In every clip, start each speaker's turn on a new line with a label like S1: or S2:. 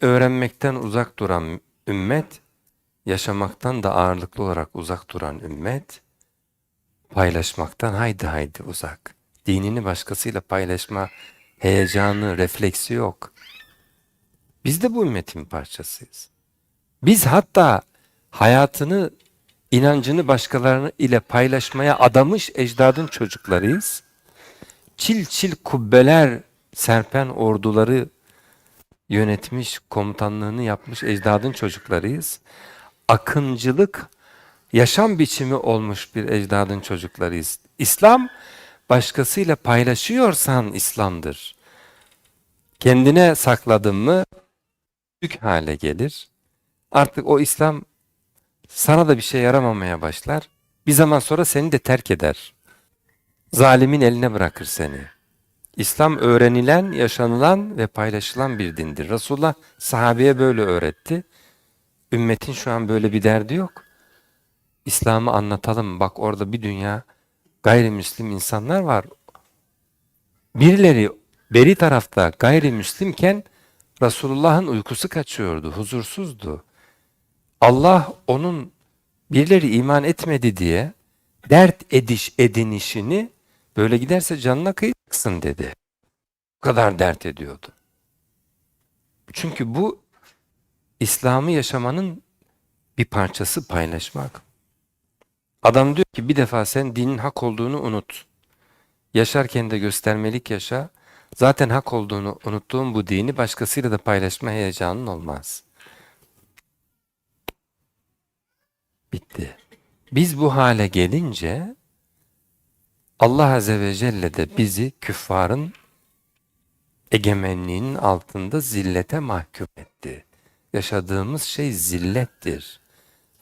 S1: Öğrenmekten uzak duran ümmet, yaşamaktan da ağırlıklı olarak uzak duran ümmet, paylaşmaktan haydi haydi uzak. Dinini başkasıyla paylaşma heyecanı, refleksi yok. Biz de bu ümmetin parçasıyız. Biz hatta hayatını, inancını başkalarını ile paylaşmaya adamış ecdadın çocuklarıyız. Çil çil kubbeler serpen orduları yönetmiş, komutanlığını yapmış ecdadın çocuklarıyız. Akıncılık yaşam biçimi olmuş bir ecdadın çocuklarıyız. İslam başkasıyla paylaşıyorsan İslam'dır. Kendine sakladın mı yük hale gelir. Artık o İslam sana da bir şey yaramamaya başlar. Bir zaman sonra seni de terk eder. Zalimin eline bırakır seni. İslam öğrenilen, yaşanılan ve paylaşılan bir dindir. Resulullah sahabeye böyle öğretti. Ümmetin şu an böyle bir derdi yok. İslam'ı anlatalım. Bak orada bir dünya gayrimüslim insanlar var. Birileri beri tarafta gayrimüslimken Resulullah'ın uykusu kaçıyordu, huzursuzdu. Allah onun birileri iman etmedi diye dert ediş edinişini böyle giderse canına kıyacaksın dedi. Bu kadar dert ediyordu. Çünkü bu İslam'ı yaşamanın bir parçası paylaşmak. Adam diyor ki bir defa sen dinin hak olduğunu unut. Yaşarken de göstermelik yaşa. Zaten hak olduğunu unuttuğun bu dini başkasıyla da paylaşma heyecanın olmaz. Bitti. Biz bu hale gelince Allah Azze ve Celle de bizi küffarın egemenliğinin altında zillete mahkum etti. Yaşadığımız şey zillettir.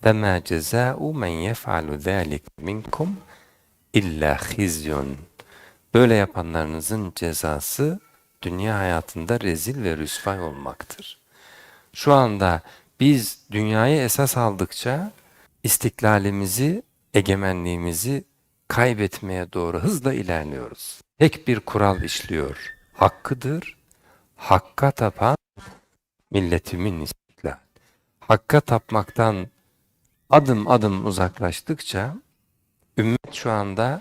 S1: Ve ma cezâ'u men yef'alu zâlik minkum illa khizyun. Böyle yapanlarınızın cezası dünya hayatında rezil ve rüsvay olmaktır. Şu anda biz dünyayı esas aldıkça istiklalimizi, egemenliğimizi kaybetmeye doğru hızla ilerliyoruz. Tek bir kural işliyor. Hakkıdır. Hakka tapan milletimin istiklal. Hakka tapmaktan adım adım uzaklaştıkça ümmet şu anda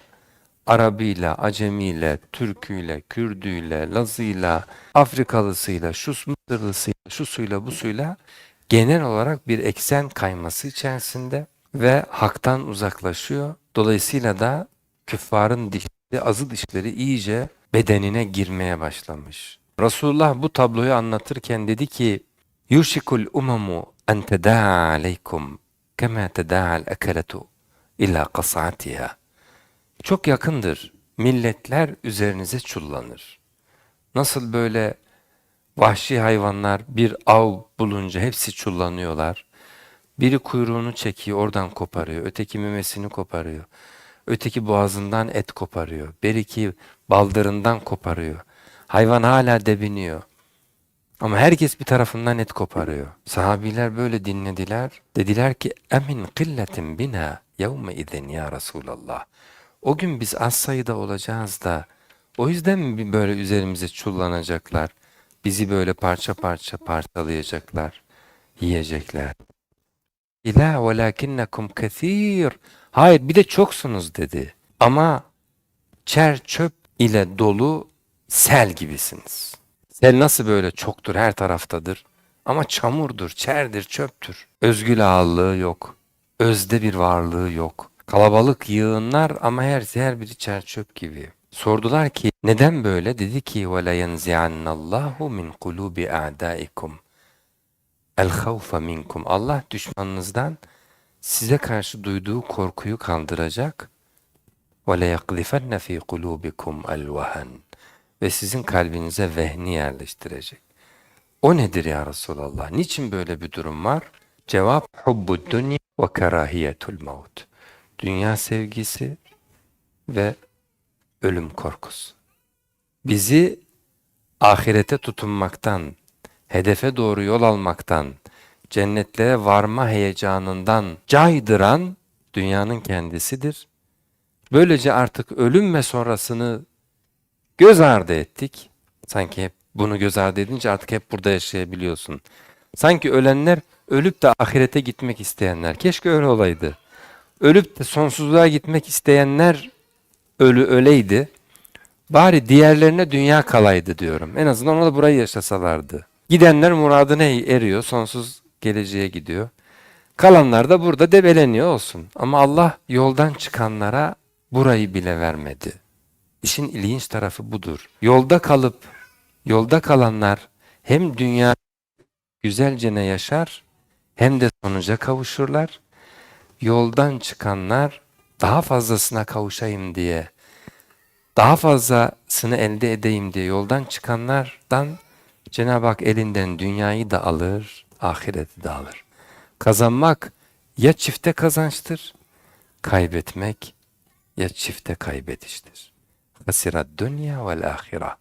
S1: Arabıyla, Acemiyle, Türküyle, Kürdüyle, Lazıyla, Afrikalısıyla, şu Mısırlısıyla, şu suyla, bu suyla genel olarak bir eksen kayması içerisinde ve haktan uzaklaşıyor. Dolayısıyla da küffarın dişleri, azı dişleri iyice bedenine girmeye başlamış. Resulullah bu tabloyu anlatırken dedi ki Yushikul umamu en tedaa aleykum kema teda'al ekeletu ila kasatiha. Çok yakındır. Milletler üzerinize çullanır. Nasıl böyle vahşi hayvanlar bir av bulunca hepsi çullanıyorlar. Biri kuyruğunu çekiyor, oradan koparıyor. Öteki memesini koparıyor. Öteki boğazından et koparıyor. Beriki baldırından koparıyor. Hayvan hala debiniyor. Ama herkes bir tarafından et koparıyor. Sahabiler böyle dinlediler. Dediler ki emin killetin bina yevme idin ya Resulallah. O gün biz az sayıda olacağız da o yüzden mi böyle üzerimize çullanacaklar? Bizi böyle parça parça parçalayacaklar, yiyecekler. İla velakinnekum kethir. Hayır bir de çoksunuz dedi. Ama çer çöp ile dolu sel gibisiniz. Sel nasıl böyle çoktur her taraftadır. Ama çamurdur, çerdir, çöptür. Özgül ağırlığı yok. Özde bir varlığı yok. Kalabalık yığınlar ama her her biri çer çöp gibi. Sordular ki neden böyle? Dedi ki وَلَا يَنْزِعَنَّ اللّٰهُ مِنْ قُلُوبِ اَعْدَائِكُمْ El havfe minkum. Allah düşmanınızdan size karşı duyduğu korkuyu kaldıracak. Ve le yaklifenne fi kulubikum el vehen. Ve sizin kalbinize vehni yerleştirecek. O nedir ya Resulallah? Niçin böyle bir durum var? Cevap hubbu dünya ve karahiyetul maut. Dünya sevgisi ve ölüm korkusu. Bizi ahirete tutunmaktan hedefe doğru yol almaktan, cennetlere varma heyecanından caydıran dünyanın kendisidir. Böylece artık ölüm ve sonrasını göz ardı ettik. Sanki hep Bunu göz ardı edince artık hep burada yaşayabiliyorsun. Sanki ölenler ölüp de ahirete gitmek isteyenler. Keşke öyle olaydı. Ölüp de sonsuzluğa gitmek isteyenler ölü öleydi. Bari diğerlerine dünya kalaydı diyorum. En azından ona da burayı yaşasalardı. Gidenler muradına eriyor, sonsuz geleceğe gidiyor. Kalanlar da burada debeleniyor olsun. Ama Allah yoldan çıkanlara burayı bile vermedi. İşin ilginç tarafı budur. Yolda kalıp yolda kalanlar hem dünya güzelce ne yaşar hem de sonuca kavuşurlar. Yoldan çıkanlar daha fazlasına kavuşayım diye, daha fazlasını elde edeyim diye yoldan çıkanlardan Cenab-ı Hak elinden dünyayı da alır, ahireti de alır. Kazanmak ya çifte kazançtır, kaybetmek ya çifte kaybediştir. Hasirat dünya vel ahira.